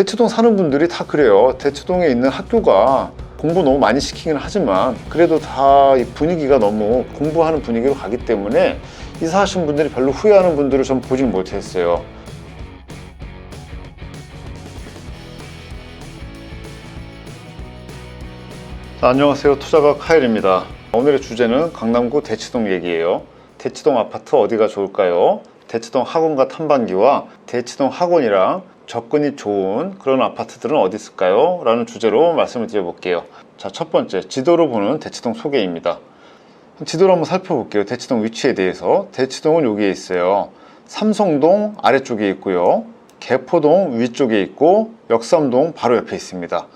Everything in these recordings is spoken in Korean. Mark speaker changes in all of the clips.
Speaker 1: 대치동 사는 분들이 다 그래요. 대치동에 있는 학교가 공부 너무 많이 시키긴 하지만 그래도 다 이 분위기가 너무 공부하는 분위기로 가기 때문에 이사하신 분들이 별로 후회하는 분들을 좀 보진 못했어요. 자, 안녕하세요. 투자가 카일입니다. 오늘의 주제는 강남구 대치동 얘기예요. 대치동 아파트 어디가 좋을까요? 대치동 학원과 탐방기와 대치동 학원이랑 접근이 좋은 그런 아파트들은 어디 있을까요? 라는 주제로 말씀을 드려볼게요. 자, 첫 번째, 지도로 보는 대치동 소개입니다. 지도를 한번 살펴볼게요. 대치동 위치에 대해서. 대치동은 여기에 있어요. 삼성동 아래쪽에 있고요. 개포동 위쪽에 있고, 역삼동 바로 옆에 있습니다.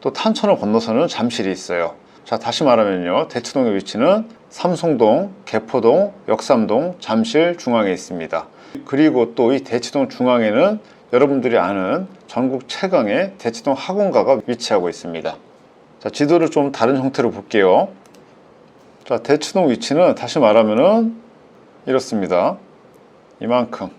Speaker 1: 또 탄천을 건너서는 잠실이 있어요. 자, 다시 말하면요. 대치동의 위치는 삼성동, 개포동, 역삼동, 잠실 중앙에 있습니다. 그리고 또 이 대치동 중앙에는 여러분들이 아는 전국 최강의 대치동 학원가가 위치하고 있습니다. 자, 지도를 좀 다른 형태로 볼게요. 자, 대치동 위치는 다시 말하면은 이렇습니다. 이만큼.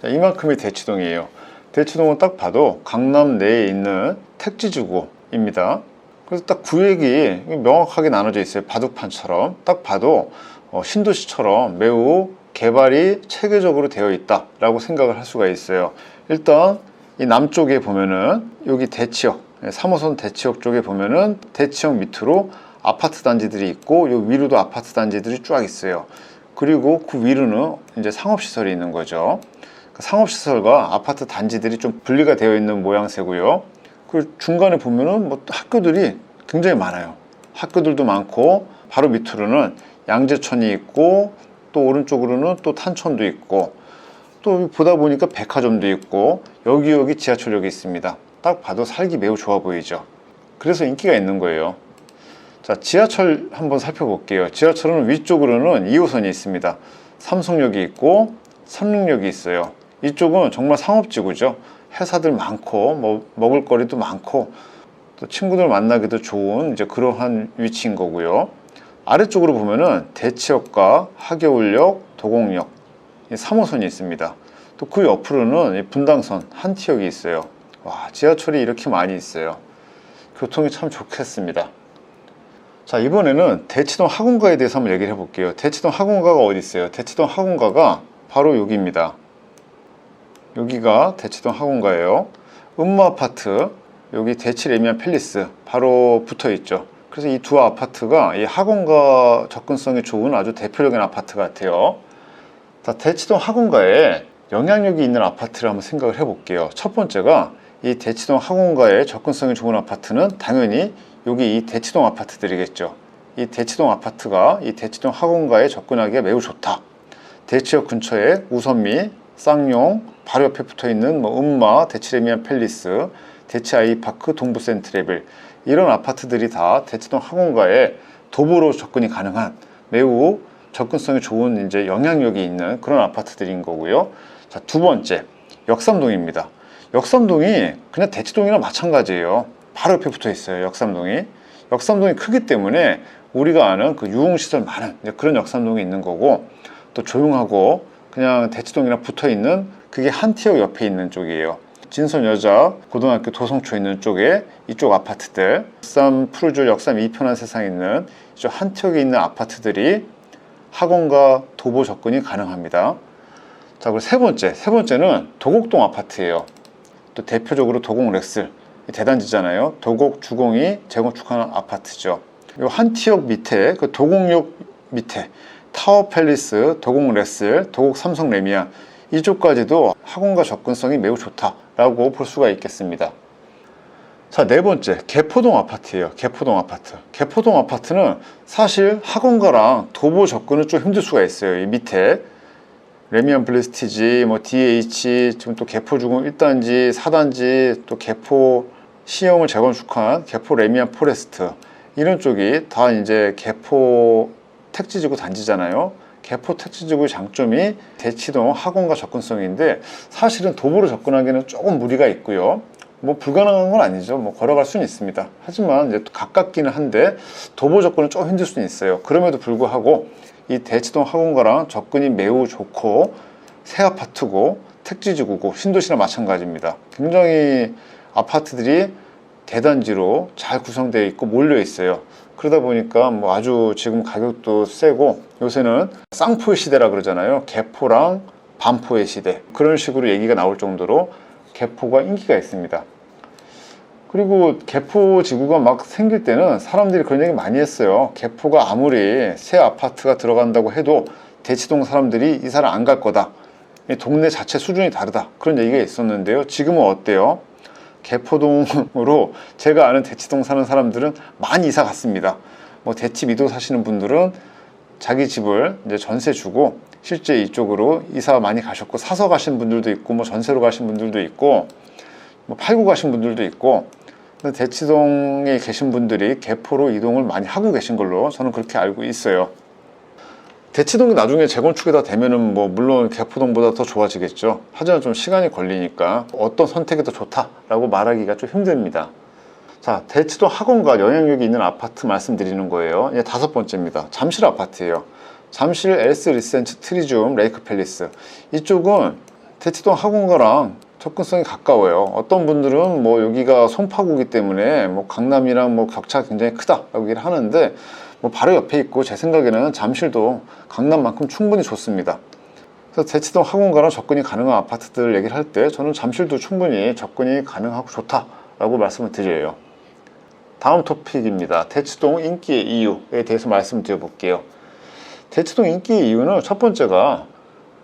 Speaker 1: 자, 이만큼이 대치동이에요. 대치동은 딱 봐도 강남 내에 있는 택지지구입니다. 그래서 딱 구획이 명확하게 나눠져 있어요. 바둑판처럼. 딱 봐도 어, 신도시처럼 매우 개발이 체계적으로 되어 있다라고 생각을 할 수가 있어요. 일단 이 남쪽에 보면은 여기 대치역, 3호선 대치역 쪽에 보면은 대치역 밑으로 아파트 단지들이 있고 요 위로도 아파트 단지들이 쫙 있어요. 그리고 그 위로는 이제 상업시설이 있는 거죠. 그 상업시설과 아파트 단지들이 좀 분리가 되어 있는 모양새고요. 그 중간에 보면은 뭐 학교들이 굉장히 많아요. 학교들도 많고 바로 밑으로는 양재천이 있고 또 오른쪽으로는 또 탄천도 있고 또 보다 보니까 백화점도 있고 여기 여기 지하철역이 있습니다. 딱 봐도 살기 매우 좋아 보이죠. 그래서 인기가 있는 거예요. 자, 지하철 한번 살펴볼게요. 지하철은 위쪽으로는 2호선이 있습니다. 삼성역이 있고 삼릉역이 있어요. 이쪽은 정말 상업지구죠. 회사들 많고 뭐 먹을 거리도 많고 또 친구들 만나기도 좋은 이제 그러한 위치인 거고요. 아래쪽으로 보면은 대치역과 하겨울역, 도곡역, 3호선이 있습니다. 또 그 옆으로는 이 분당선 한티역이 있어요. 와, 지하철이 이렇게 많이 있어요. 교통이 참 좋겠습니다. 자, 이번에는 대치동 학원가에 대해서 한번 얘기를 해볼게요. 대치동 학원가가 어디 있어요? 대치동 학원가가 바로 여기입니다. 여기가 대치동 학원가예요. 음마 아파트, 여기 대치 레미안 팰리스 바로 붙어 있죠. 그래서 이 두 아파트가 이 학원가 접근성이 좋은 아주 대표적인 아파트 같아요. 자, 대치동 학원가에 영향력이 있는 아파트를 한번 생각을 해볼게요. 첫 번째가 이 대치동 학원가에 접근성이 좋은 아파트는 당연히 여기 이 대치동 아파트들이겠죠. 이 대치동 아파트가 이 대치동 학원가에 접근하기가 매우 좋다. 대치역 근처에 우선미, 쌍용, 바로 옆에 붙어 있는 뭐 음마, 대치레미안 팰리스, 대치 아이파크, 동부 센트레빌 이런 아파트들이 다 대치동 학원가에 도보로 접근이 가능한 매우 접근성이 좋은 이제 영향력이 있는 그런 아파트들인 거고요. 자, 두 번째, 역삼동입니다. 역삼동이 그냥 대치동이랑 마찬가지예요. 바로 옆에 붙어 있어요. 역삼동이. 역삼동이 크기 때문에 우리가 아는 그 유흥시설 많은 그런 역삼동이 있는 거고 또 조용하고 그냥 대치동이랑 붙어 있는 그게 한티역 옆에 있는 쪽이에요. 진선 여자 고등학교 도성초 있는 쪽에 이쪽 아파트들, 역삼 푸르줄 역삼 이편한 세상 있는 한티역에 있는 아파트들이 학원과 도보 접근이 가능합니다. 자, 그리고 세 번째, 세 번째는 도곡동 아파트예요. 또 대표적으로 도곡 렉슬 이 대단지잖아요. 도곡 주공이 재건축하는 아파트죠. 이 한티역 밑에 그 도곡역 밑에 타워 팰리스, 도곡 렉슬, 도곡 삼성 레미안 이쪽까지도 학원과 접근성이 매우 좋다라고 볼 수가 있겠습니다. 자, 네 번째, 개포동 아파트예요. 개포동 아파트. 개포동 아파트는 사실 학원가랑 도보 접근은 좀 힘들 수가 있어요. 이 밑에 레미안 블리스티지, 뭐 DH, 지금 또 개포 주공 1단지, 4단지, 또 개포 시형을 재건축한 개포 레미안 포레스트 이런 쪽이 다 이제 개포 택지지구 단지잖아요. 개포 택지지구의 장점이 대치동 학원과 접근성인데 사실은 도보로 접근하기는 조금 무리가 있고요. 뭐 불가능한 건 아니죠. 뭐 걸어갈 수는 있습니다. 하지만 이제 또 가깝기는 한데 도보 접근은 좀 힘들 수는 있어요. 그럼에도 불구하고 이 대치동 학원가랑 접근이 매우 좋고 새 아파트고 택지지구고 신도시랑 마찬가지입니다. 굉장히 아파트들이 대단지로 잘 구성되어 있고 몰려 있어요. 그러다 보니까 뭐 아주 지금 가격도 세고 요새는 쌍포의 시대라 그러잖아요. 개포랑 반포의 시대. 그런 식으로 얘기가 나올 정도로 개포가 인기가 있습니다. 그리고 개포 지구가 막 생길 때는 사람들이 그런 얘기 많이 했어요. 개포가 아무리 새 아파트가 들어간다고 해도 대치동 사람들이 이사를 안 갈 거다. 이 동네 자체 수준이 다르다. 그런 얘기가 있었는데요. 지금은 어때요? 개포동으로 제가 아는 대치동 사는 사람들은 많이 이사 갔습니다. 뭐 대치 미도 사시는 분들은 자기 집을 이제 전세 주고 실제 이쪽으로 이사 많이 가셨고 사서 가신 분들도 있고 뭐 전세로 가신 분들도 있고 뭐 팔고 가신 분들도 있고 대치동에 계신 분들이 개포로 이동을 많이 하고 계신 걸로 저는 그렇게 알고 있어요. 대치동이 나중에 재건축이 다 되면은 뭐 물론 개포동보다 더 좋아지겠죠. 하지만 좀 시간이 걸리니까 어떤 선택이 더 좋다라고 말하기가 좀 힘듭니다. 자, 대치동 학원과 영향력이 있는 아파트 말씀드리는 거예요. 이제 다섯 번째입니다. 잠실 아파트예요. 잠실 엘스 리센츠 트리움 레이크 팰리스. 이쪽은 대치동 학원가랑 접근성이 가까워요. 어떤 분들은 뭐 여기가 송파구기 때문에 뭐 강남이랑 뭐 격차가 굉장히 크다라고 얘기를 하는데 뭐 바로 옆에 있고 제 생각에는 잠실도 강남만큼 충분히 좋습니다. 그래서 대치동 학원가랑 접근이 가능한 아파트들 얘기를 할 때 저는 잠실도 충분히 접근이 가능하고 좋다라고 말씀을 드려요. 다음 토픽입니다. 대치동 인기의 이유에 대해서 말씀드려 볼게요. 대치동 인기의 이유는 첫 번째가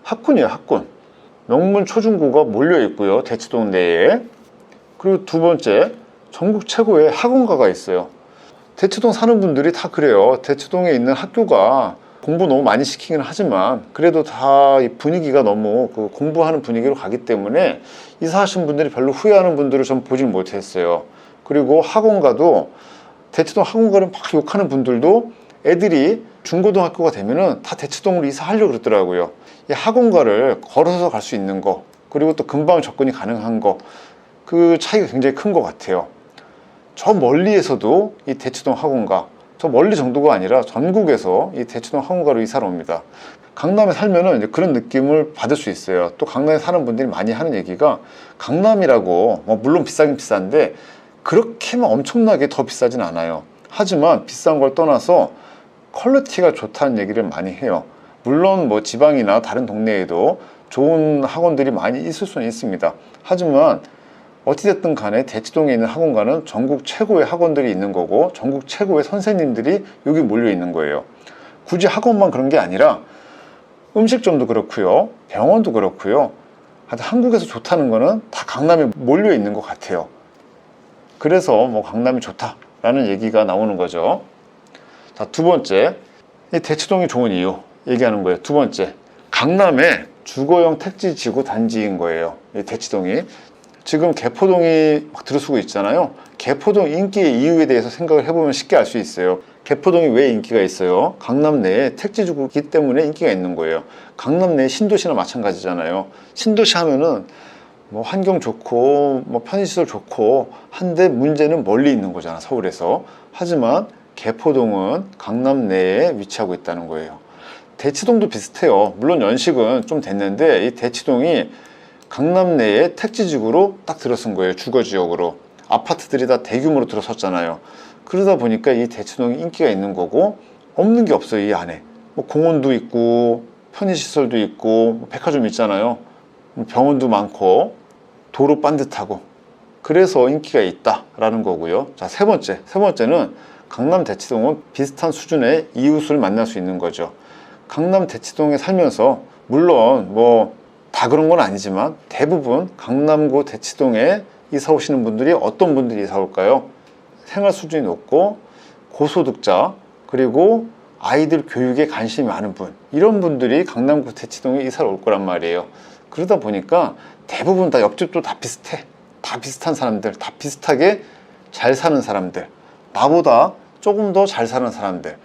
Speaker 1: 학군이에요, 학군. 명문 초중고가 몰려 있고요, 대치동 내에. 그리고 두 번째, 전국 최고의 학원가가 있어요. 대치동 사는 분들이 다 그래요. 대치동에 있는 학교가 공부 너무 많이 시키긴 하지만 그래도 다 이 분위기가 너무 그 공부하는 분위기로 가기 때문에 이사하신 분들이 별로 후회하는 분들을 좀 보질 못했어요. 그리고 학원가도 대치동 학원가를 막 욕하는 분들도 애들이 중고등학교가 되면은 다 대치동으로 이사하려고 그러더라고요. 이 학원가를 걸어서 갈 수 있는 거 그리고 또 금방 접근이 가능한 거 그 차이가 굉장히 큰 것 같아요. 저 멀리에서도 이 대치동 학원가 저 멀리 정도가 아니라 전국에서 이 대치동 학원가로 이사를 옵니다. 강남에 살면은 이제 그런 느낌을 받을 수 있어요. 또 강남에 사는 분들이 많이 하는 얘기가 강남이라고 뭐 물론 비싸긴 비싼데 그렇게만 엄청나게 더 비싸진 않아요. 하지만 비싼 걸 떠나서 퀄리티가 좋다는 얘기를 많이 해요. 물론 뭐 지방이나 다른 동네에도 좋은 학원들이 많이 있을 수는 있습니다. 하지만 어찌됐든 간에 대치동에 있는 학원가는 전국 최고의 학원들이 있는 거고 전국 최고의 선생님들이 여기 몰려 있는 거예요. 굳이 학원만 그런 게 아니라 음식점도 그렇고요. 병원도 그렇고요. 한국에서 좋다는 거는 다 강남에 몰려 있는 것 같아요. 그래서 뭐 강남이 좋다라는 얘기가 나오는 거죠. 자, 두 번째. 이 대치동이 좋은 이유 얘기하는 거예요. 두 번째. 강남에 주거용 택지 지구 단지인 거예요. 이 대치동이. 지금 개포동이 막 들어서고 있잖아요. 개포동 인기의 이유에 대해서 생각을 해보면 쉽게 알 수 있어요. 개포동이 왜 인기가 있어요? 강남 내에 택지주구기 때문에 인기가 있는 거예요. 강남 내 신도시나 마찬가지잖아요. 신도시 하면은 뭐 환경 좋고 뭐 편의시설 좋고 한데 문제는 멀리 있는 거잖아 서울에서. 하지만 개포동은 강남 내에 위치하고 있다는 거예요. 대치동도 비슷해요. 물론 연식은 좀 됐는데 이 대치동이 강남 내에 택지지구로 딱 들어선 거예요. 주거지역으로. 아파트들이 다 대규모로 들어섰잖아요. 그러다 보니까 이 대치동이 인기가 있는 거고 없는 게 없어요. 이 안에. 뭐 공원도 있고 편의시설도 있고 뭐 백화점 있잖아요. 뭐 병원도 많고 도로 반듯하고 그래서 인기가 있다라는 거고요. 자, 세 번째. 세 번째는 강남 대치동은 비슷한 수준의 이웃을 만날 수 있는 거죠. 강남 대치동에 살면서 물론 뭐 다 그런 건 아니지만 대부분 강남구 대치동에 이사 오시는 분들이 어떤 분들이 이사 올까요? 생활 수준이 높고 고소득자 그리고 아이들 교육에 관심이 많은 분 이런 분들이 강남구 대치동에 이사를 올 거란 말이에요. 그러다 보니까 대부분 다 옆집도 다 비슷해. 다 비슷한 사람들, 다 비슷하게 잘 사는 사람들, 나보다 조금 더 잘 사는 사람들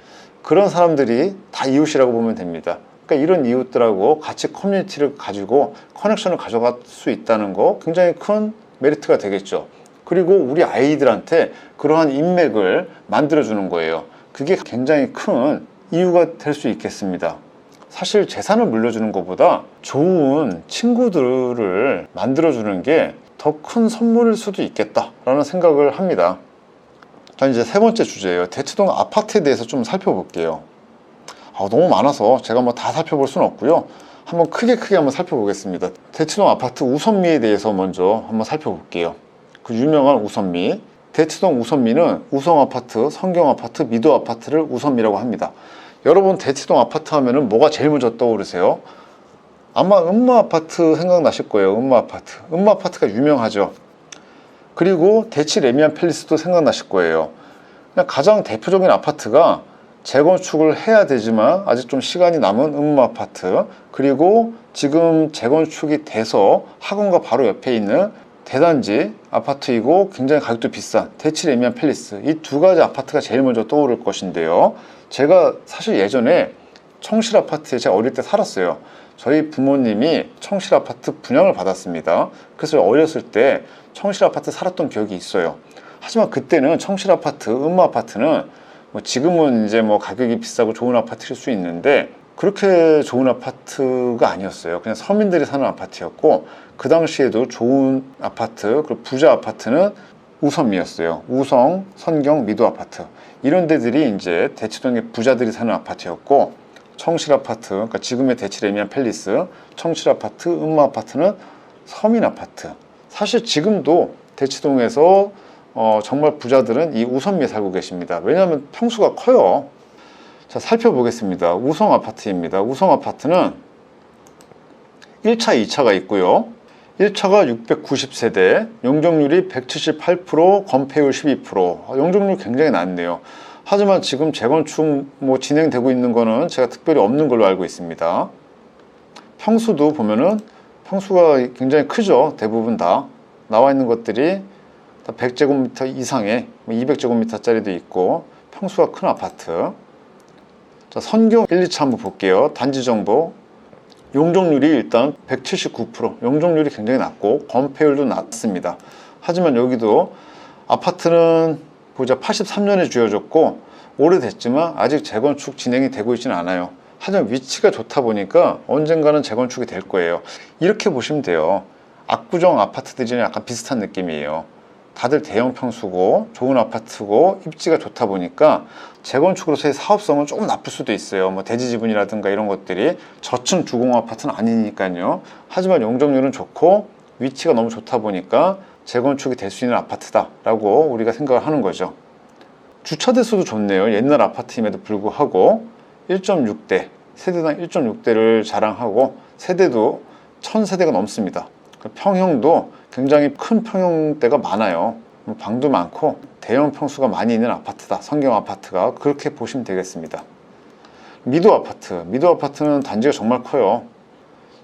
Speaker 1: 그런 사람들이 다 이웃이라고 보면 됩니다. 그러니까 이런 이웃들하고 같이 커뮤니티를 가지고 커넥션을 가져갈 수 있다는 거 굉장히 큰 메리트가 되겠죠. 그리고 우리 아이들한테 그러한 인맥을 만들어주는 거예요. 그게 굉장히 큰 이유가 될 수 있겠습니다. 사실 재산을 물려주는 것보다 좋은 친구들을 만들어주는 게 더 큰 선물일 수도 있겠다라는 생각을 합니다. 자, 이제 세 번째 주제예요. 대치동 아파트에 대해서 좀 살펴볼게요. 아, 너무 많아서 제가 뭐 다 살펴볼 수는 없고요. 한번 크게 크게 한번 살펴보겠습니다. 대치동 아파트 우선미에 대해서 먼저 한번 살펴볼게요. 그 유명한 우선미. 대치동 우선미는 우성 아파트, 성경 아파트, 미도 아파트를 우선미라고 합니다. 여러분 대치동 아파트 하면은 뭐가 제일 먼저 떠오르세요? 아마 음마 아파트 생각나실 거예요. 음마 아파트. 음마 아파트가 유명하죠. 그리고 대치 레미안 팰리스도 생각나실 거예요. 가장 대표적인 아파트가 재건축을 해야 되지만 아직 좀 시간이 남은 음마 아파트 그리고 지금 재건축이 돼서 학원과 바로 옆에 있는 대단지 아파트이고 굉장히 가격도 비싼 대치 레미안 팰리스 이 두 가지 아파트가 제일 먼저 떠오를 것인데요. 제가 사실 예전에 청실 아파트에 제가 어릴 때 살았어요. 저희 부모님이 청실 아파트 분양을 받았습니다. 그래서 어렸을 때 청실 아파트 살았던 기억이 있어요. 하지만 그때는 청실 아파트, 음마 아파트는 뭐 지금은 이제 뭐 가격이 비싸고 좋은 아파트일 수 있는데 그렇게 좋은 아파트가 아니었어요. 그냥 서민들이 사는 아파트였고 그 당시에도 좋은 아파트, 그리고 부자 아파트는 우선미였어요. 우성, 선경, 미도 아파트 이런 데들이 이제 대치동의 부자들이 사는 아파트였고 청실 아파트, 그러니까 지금의 대치 레미안 팰리스, 청실 아파트, 음마 아파트는 서민 아파트. 사실 지금도 대치동에서 어, 정말 부자들은 이 우선미에 살고 계십니다. 왜냐하면 평수가 커요. 자, 살펴보겠습니다. 우성 아파트입니다. 우성 아파트는 1차, 2차가 있고요. 1차가 690세대, 용적률이 178%, 건폐율 12%. 아, 용적률 굉장히 낮네요. 하지만 지금 재건축 뭐 진행되고 있는 거는 제가 특별히 없는 걸로 알고 있습니다. 평수도 보면은 평수가 굉장히 크죠. 대부분 다 나와 있는 것들이 다 100제곱미터 이상의 200제곱미터짜리도 있고 평수가 큰 아파트. 자, 선경 1, 2차 한번 볼게요. 단지 정보. 용적률이 일단 179%. 용적률이 굉장히 낮고 건폐율도 낮습니다. 하지만 여기도 아파트는 보자 83년에 지어졌고 오래됐지만 아직 재건축 진행이 되고 있지는 않아요. 하지만 위치가 좋다 보니까 언젠가는 재건축이 될 거예요. 이렇게 보시면 돼요. 압구정 아파트들이랑 약간 비슷한 느낌이에요. 다들 대형 평수고 좋은 아파트고 입지가 좋다 보니까 재건축으로서의 사업성은 조금 나쁠 수도 있어요. 뭐 대지 지분이라든가 이런 것들이 저층 주공 아파트는 아니니까요. 하지만 용적률은 좋고 위치가 너무 좋다 보니까 재건축이 될 수 있는 아파트다 라고 우리가 생각을 하는 거죠. 주차 대수도 좋네요. 옛날 아파트임에도 불구하고 1.6대 세대당 1.6대를 자랑하고 세대도 1000세대가 넘습니다. 그 평형도 굉장히 큰 평형대가 많아요. 방도 많고 대형 평수가 많이 있는 아파트다. 성경 아파트가 그렇게 보시면 되겠습니다. 미도 아파트. 미도 아파트는 단지가 정말 커요.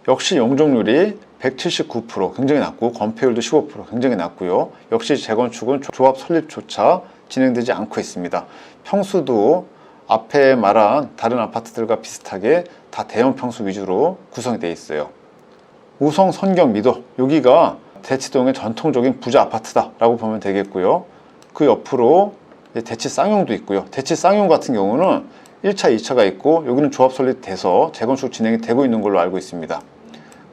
Speaker 1: 역시 용적률이 179% 굉장히 낮고 건폐율도 15% 굉장히 낮고요. 역시 재건축은 조합 설립조차 진행되지 않고 있습니다. 평수도 앞에 말한 다른 아파트들과 비슷하게 다 대형 평수 위주로 구성이 되어 있어요. 우성 선경 미도 여기가 대치동의 전통적인 부자 아파트다라고 보면 되겠고요. 그 옆으로 대치 쌍용도 있고요. 대치 쌍용 같은 경우는 1차, 2차가 있고 여기는 조합 설립돼서 재건축 진행이 되고 있는 걸로 알고 있습니다.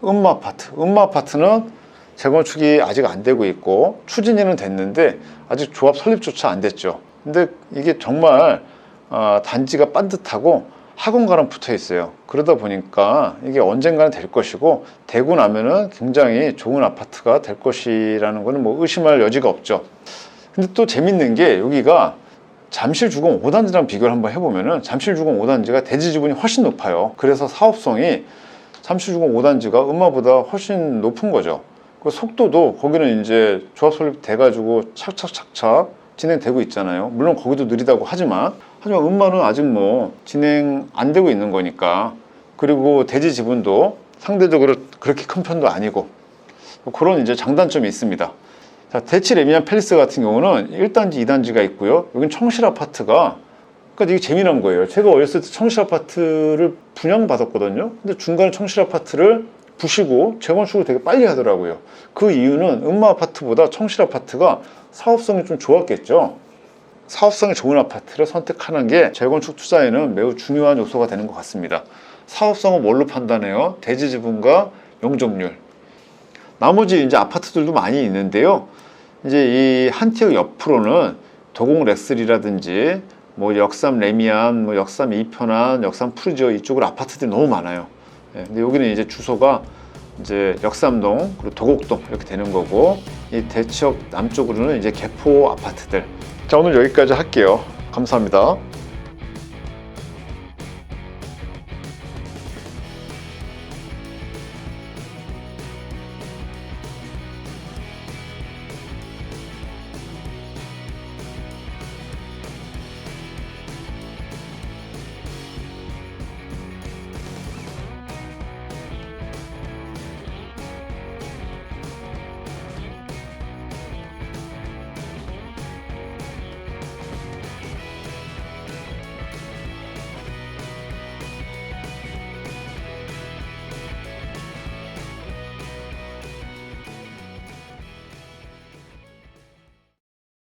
Speaker 1: 음마 아파트. 음마 아파트는 재건축이 아직 안 되고 있고 추진위는 됐는데 아직 조합 설립조차 안 됐죠. 근데 이게 정말 어, 단지가 반듯하고 학원가랑 붙어 있어요. 그러다 보니까 이게 언젠가는 될 것이고 되고 나면은 굉장히 좋은 아파트가 될 것이라는 거는 뭐 의심할 여지가 없죠. 근데 또 재밌는 게 여기가 잠실 주공 5단지랑 비교를 한번 해보면은 잠실 주공 5단지가 대지 지분이 훨씬 높아요. 그래서 사업성이 잠실 주공 5단지가 음마보다 훨씬 높은 거죠. 그 속도도 거기는 이제 조합 설립 돼가지고 착착착착 진행되고 있잖아요. 물론 거기도 느리다고 하지만 하지만 음마는 아직 뭐 진행 안 되고 있는 거니까 그리고 대지 지분도 상대적으로 그렇게 큰 편도 아니고 뭐 그런 이제 장단점이 있습니다. 자, 대치 레미안 팰리스 같은 경우는 1단지, 2단지가 있고요. 여긴 청실 아파트가 그러니까 이게 재미난 거예요. 제가 어렸을 때 청실 아파트를 분양받았거든요. 근데 중간에 청실 아파트를 부시고 재건축을 되게 빨리 하더라고요. 그 이유는 음마 아파트보다 청실 아파트가 사업성이 좀 좋았겠죠. 사업성이 좋은 아파트를 선택하는 게 재건축 투자에는 매우 중요한 요소가 되는 것 같습니다. 사업성은 뭘로 판단해요? 대지 지분과 용적률. 나머지 이제 아파트들도 많이 있는데요. 이제 이 한티역 옆으로는 도곡 렉슬이라든지 뭐 역삼 레미안, 뭐 역삼 이편안, 역삼 푸르지오 이쪽으로 아파트들이 너무 많아요. 예, 근데 여기는 이제 주소가 이제 역삼동 그리고 도곡동 이렇게 되는 거고 이 대치역 남쪽으로는 이제 개포 아파트들. 자 오늘 여기까지 할게요. 감사합니다.